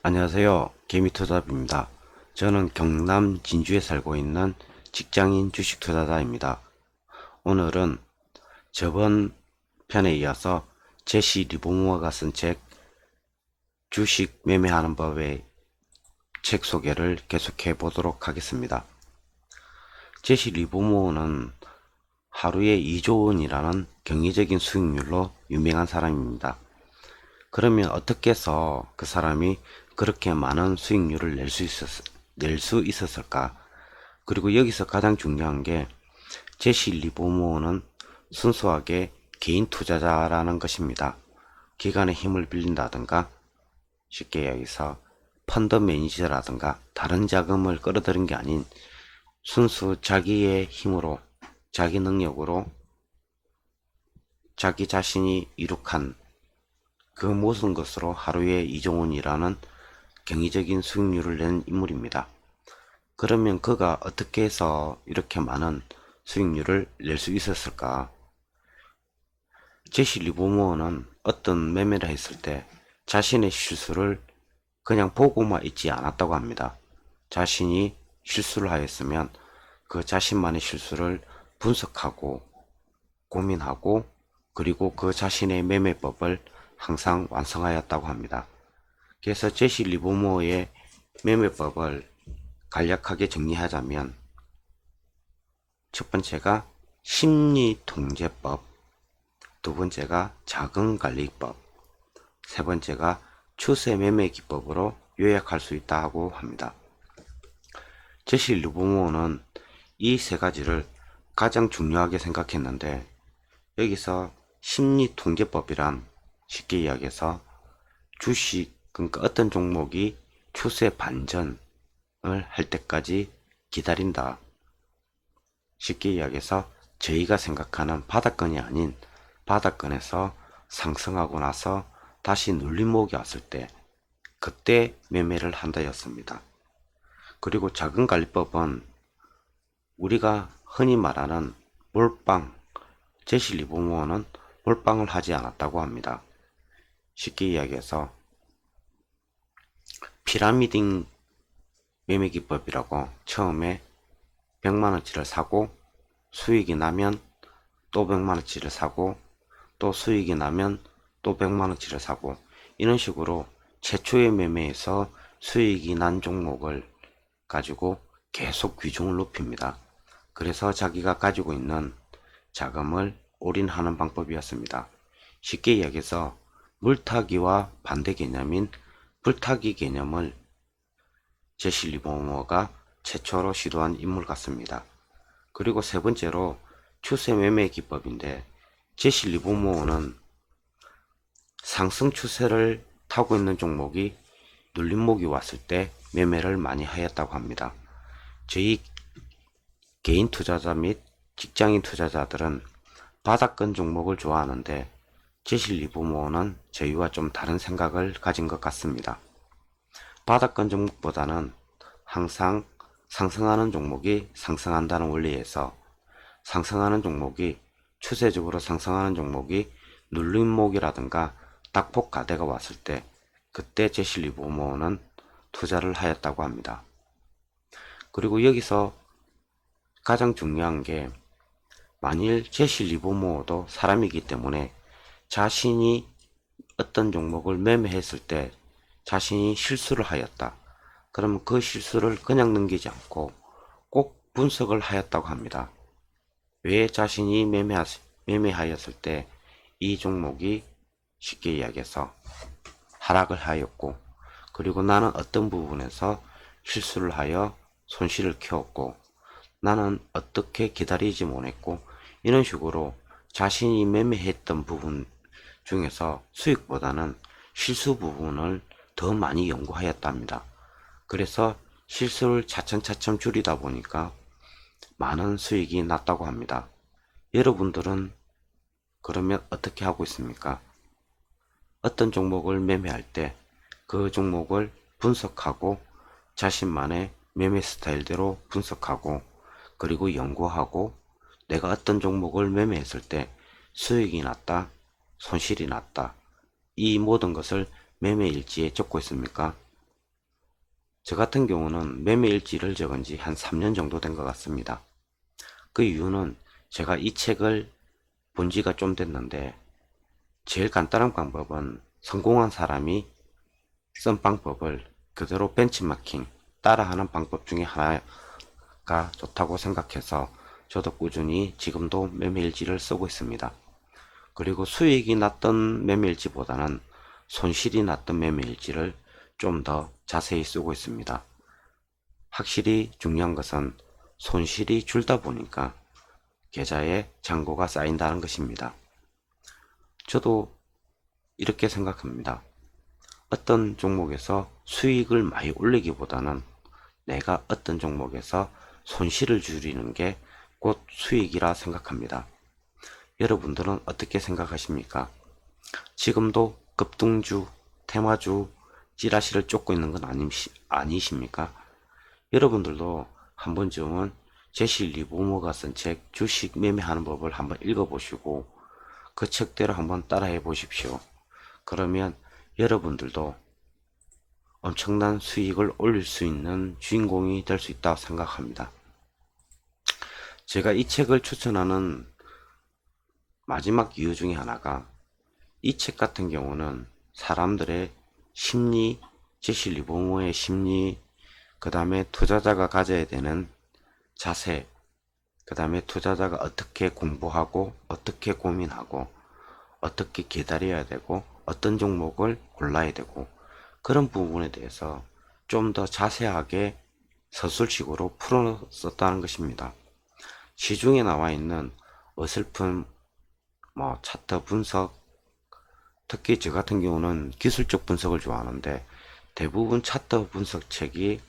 안녕하세요. 개미투잡입니다. 저는 경남 진주에 살고 있는 직장인 주식 투자자입니다. 오늘은 저번 편에 이어서 제시 리보모어가 쓴 책 주식 매매하는 법의 책 소개를 계속해 보도록 하겠습니다. 제시 리보모어는 하루에 2조 원이라는 경이적인 수익률로 유명한 사람입니다. 그러면 어떻게 해서 그 사람이 그렇게 많은 수익률을 낼 수 있었, 낼수 있었을까? 그리고 여기서 가장 중요한 게 제시 리보모어는 순수하게 개인 투자자라는 것입니다. 기관의 힘을 빌린다든가 쉽게 여기서 펀드 매니저라든가 다른 자금을 끌어들인 게 아닌 순수 자기의 힘으로 자기 능력으로 자기 자신이 이룩한 그 모든 것으로 하루에 이종원이라는 경이적인 수익률을 낸 인물입니다. 그러면 그가 어떻게 해서 이렇게 많은 수익률을 낼 수 있었을까? 제시 리보모어는 어떤 매매를 했을 때 자신의 실수를 그냥 보고만 있지 않았다고 합니다. 자신이 실수를 하였으면 그 자신만의 실수를 분석하고 고민하고 그리고 그 자신의 매매법을 항상 완성하였다고 합니다. 그래서 제시 리보모의 매매법을 간략하게 정리하자면 첫 번째가 심리통제법, 두 번째가 자금관리법, 세 번째가 추세 매매 기법으로 요약할 수 있다고 합니다. 제시 리보모는 이 세 가지를 가장 중요하게 생각했는데 여기서 심리통제법이란 쉽게 이야기해서 주식 그러니까 어떤 종목이 추세 반전을 할 때까지 기다린다. 쉽게 이야기해서 저희가 생각하는 바닥권이 아닌 바닥권에서 상승하고 나서 다시 눌림목이 왔을 때 그때 매매를 한다였습니다. 그리고 자금관리법은 우리가 흔히 말하는 몰빵, 제시 리보모어는 몰빵을 하지 않았다고 합니다. 쉽게 이야기해서 피라미딩 매매 기법이라고 처음에 100만원치를 사고 수익이 나면 또 100만원치를 사고 또 수익이 나면 또 100만원치를 사고 이런 식으로 최초의 매매에서 수익이 난 종목을 가지고 계속 비중을 높입니다. 그래서 자기가 가지고 있는 자금을 올인하는 방법이었습니다. 쉽게 이야기해서 물타기와 반대 개념인 불타기 개념을 제시 리보모가 최초로 시도한 인물 같습니다. 그리고 세 번째로 추세 매매 기법인데 제시 리보모는 상승 추세를 타고 있는 종목이 눌림목이 왔을 때 매매를 많이 하였다고 합니다. 저희 개인 투자자 및 직장인 투자자들은 바닥권 종목을 좋아하는데 제시 리보모는 저희와 좀 다른 생각을 가진 것 같습니다. 바닥권 종목보다는 항상 상승하는 종목이 상승한다는 원리에서 상승하는 종목이 추세적으로 상승하는 종목이 눌림목이라든가 닥폭 가대가 왔을 때 그때 제시 리보모는 투자를 하였다고 합니다. 그리고 여기서 가장 중요한 게 만일 제시 리보모도 사람이기 때문에 자신이 어떤 종목을 매매했을 때 자신이 실수를 하였다. 그러면 그 실수를 그냥 넘기지 않고 꼭 분석을 하였다고 합니다. 왜 자신이 매매하, 매매하였을 때 이 종목이 쉽게 이야기해서 하락을 하였고 그리고 나는 어떤 부분에서 실수를 하여 손실을 키웠고 나는 어떻게 기다리지 못했고 이런 식으로 자신이 매매했던 부분 중에서 수익보다는 실수 부분을 더 많이 연구하였답니다. 그래서 실수를 차츰차츰 줄이다 보니까 많은 수익이 났다고 합니다. 여러분들은 그러면 어떻게 하고 있습니까? 어떤 종목을 매매할 때 그 종목을 분석하고 자신만의 매매 스타일대로 분석하고 그리고 연구하고 내가 어떤 종목을 매매했을 때 수익이 났다, 손실이 났다. 이 모든 것을 매매 일지에 적고 있습니까? 저 같은 경우는 매매일지를 적은 지 한 3년 정도 된 것 같습니다. 그 이유는 제가 이 책을 본 지가 좀 됐는데 제일 간단한 방법은 성공한 사람이 쓴 방법을 그대로 벤치마킹 따라하는 방법 중에 하나가 좋다고 생각해서 저도 꾸준히 지금도 매매일지를 쓰고 있습니다. 그리고 수익이 났던 매매일지보다는 손실이 났던 매매일지를 좀 더 자세히 쓰고 있습니다. 확실히 중요한 것은 손실이 줄다 보니까 계좌에 잔고가 쌓인다는 것입니다. 저도 이렇게 생각합니다. 어떤 종목에서 수익을 많이 올리기보다는 내가 어떤 종목에서 손실을 줄이는 게 곧 수익이라 생각합니다. 여러분들은 어떻게 생각하십니까? 지금도 급등주, 테마주, 찌라시를 쫓고 있는 건 아니시, 아니십니까? 여러분들도 한 번쯤은 제시 리보모가 쓴 책 주식 매매하는 법을 한번 읽어보시고 그 책대로 한번 따라해 보십시오. 그러면 여러분들도 엄청난 수익을 올릴 수 있는 주인공이 될 수 있다고 생각합니다. 제가 이 책을 추천하는 마지막 이유 중에 하나가 이 책 같은 경우는 사람들의 심리, 제시 리보모의 심리, 그 다음에 투자자가 가져야 되는 자세, 그 다음에 투자자가 어떻게 공부하고, 어떻게 고민하고, 어떻게 기다려야 되고, 어떤 종목을 골라야 되고, 그런 부분에 대해서 좀 더 자세하게 서술식으로 풀어썼다는 것입니다. 시중에 나와 있는 어설픈 뭐 차트 분석, 특히 저 같은 경우는 기술적 분석을 좋아하는데 대부분 차트 분석 책이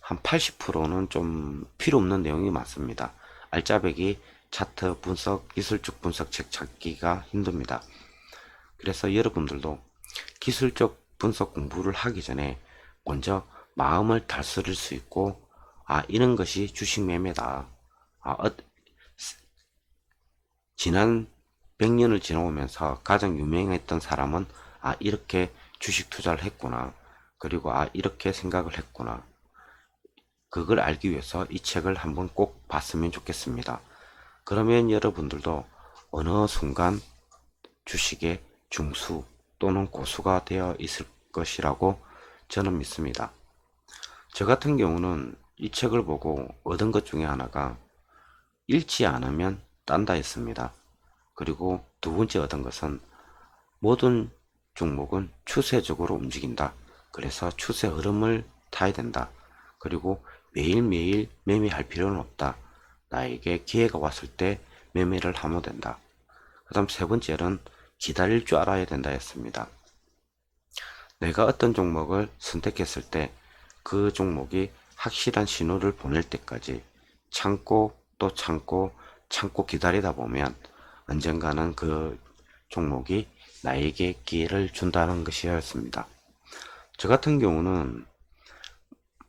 한 80%는 좀 필요 없는 내용이 많습니다. 알짜배기 차트 분석, 기술적 분석 책 찾기가 힘듭니다. 그래서 여러분들도 기술적 분석 공부를 하기 전에 먼저 마음을 다스릴 수 있고, 아, 이런 것이 주식 매매다. 아, 어, 지난 100년을 지나오면서 가장 유명했던 사람은 아, 이렇게 주식 투자를 했구나. 그리고 아, 이렇게 생각을 했구나. 그걸 알기 위해서 이 책을 한번 꼭 봤으면 좋겠습니다. 그러면 여러분들도 어느 순간 주식의 중수 또는 고수가 되어 있을 것이라고 저는 믿습니다. 저 같은 경우는 이 책을 보고 얻은 것 중에 하나가 잃지 않으면 딴다 했습니다. 그리고 두 번째 얻은 것은 모든 종목은 추세적으로 움직인다. 그래서 추세 흐름을 타야 된다. 그리고 매일매일 매매할 필요는 없다. 나에게 기회가 왔을 때 매매를 하면 된다. 그 다음 세 번째는 기다릴 줄 알아야 된다 했습니다. 내가 어떤 종목을 선택했을 때 그 종목이 확실한 신호를 보낼 때까지 참고 또 참고 참고 기다리다 보면 언젠가는 그 종목이 나에게 기회를 준다는 것이었습니다. 저 같은 경우는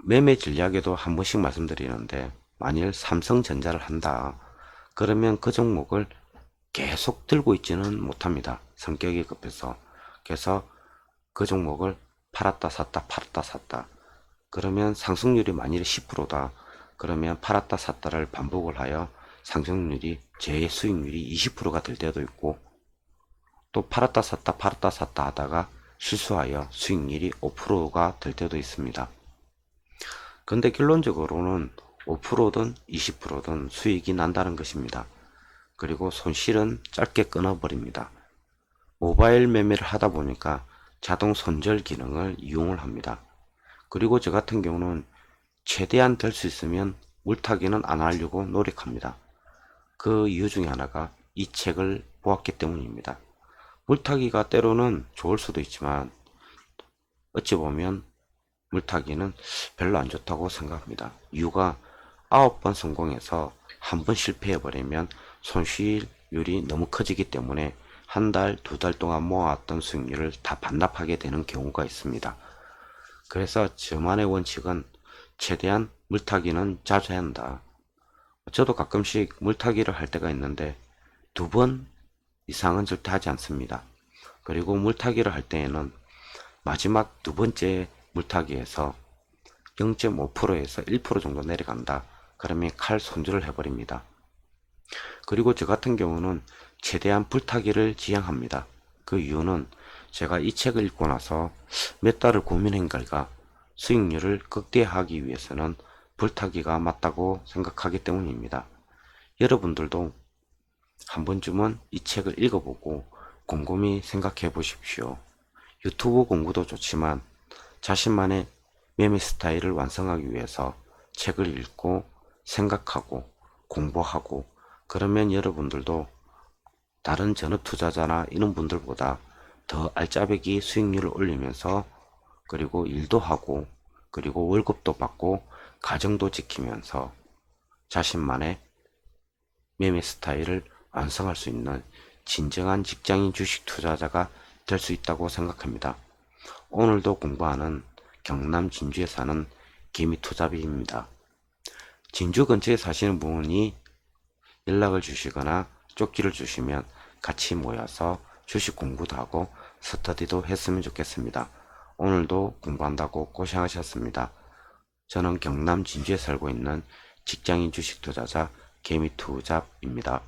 매매 전략에도 한 번씩 말씀드리는데 만일 삼성전자를 한다 그러면 그 종목을 계속 들고 있지는 못합니다. 성격이 급해서 그래서 그 종목을 팔았다 샀다 팔았다 샀다 그러면 상승률이 만일 10%다 그러면 팔았다 샀다를 반복을 하여 상승률이 제 수익률이 20%가 될 때도 있고 또 팔았다 샀다 팔았다 샀다 하다가 실수하여 수익률이 5%가 될 때도 있습니다. 근데 결론적으로는 5%든 20%든 수익이 난다는 것입니다. 그리고 손실은 짧게 끊어버립니다. 모바일 매매를 하다 보니까 자동 손절 기능을 이용을 합니다. 그리고 저 같은 경우는 최대한 될 수 있으면 물타기는 안 하려고 노력합니다. 그 이유 중에 하나가 이 책을 보았기 때문입니다. 물타기가 때로는 좋을 수도 있지만 어찌 보면 물타기는 별로 안 좋다고 생각합니다. 이유가 아홉 번 성공해서 한 번 실패해 버리면 손실률이 너무 커지기 때문에 한 달, 두 달 동안 모아왔던 수익률을 다 반납하게 되는 경우가 있습니다. 그래서 저만의 원칙은 최대한 물타기는 자주 해야 한다. 저도 가끔씩 물타기를 할 때가 있는데 두 번 이상은 절대 하지 않습니다. 그리고 물타기를 할 때에는 마지막 두 번째 물타기에서 0.5%에서 1% 정도 내려간다. 그러면 칼 손질을 해버립니다. 그리고 저 같은 경우는 최대한 불타기를 지향합니다. 그 이유는 제가 이 책을 읽고 나서 몇 달을 고민한 결과 수익률을 극대화하기 위해서는 불타기가 맞다고 생각하기 때문입니다. 여러분들도 한 번쯤은 이 책을 읽어보고 곰곰이 생각해 보십시오. 유튜브 공부도 좋지만 자신만의 매매 스타일을 완성하기 위해서 책을 읽고 생각하고 공부하고 그러면 여러분들도 다른 전업 투자자나 이런 분들보다 더 알짜배기 수익률을 올리면서 그리고 일도 하고 그리고 월급도 받고 가정도 지키면서 자신만의 매매 스타일을 완성할 수 있는 진정한 직장인 주식 투자자가 될 수 있다고 생각합니다. 오늘도 공부하는 경남 진주에 사는 개미 투자비입니다. 진주 근처에 사시는 분이 연락을 주시거나 쪽지를 주시면 같이 모여서 주식 공부도 하고 스터디도 했으면 좋겠습니다. 오늘도 공부한다고 고생하셨습니다. 저는 경남 진주에 살고 있는 직장인 주식 투자자 개미 투잡입니다.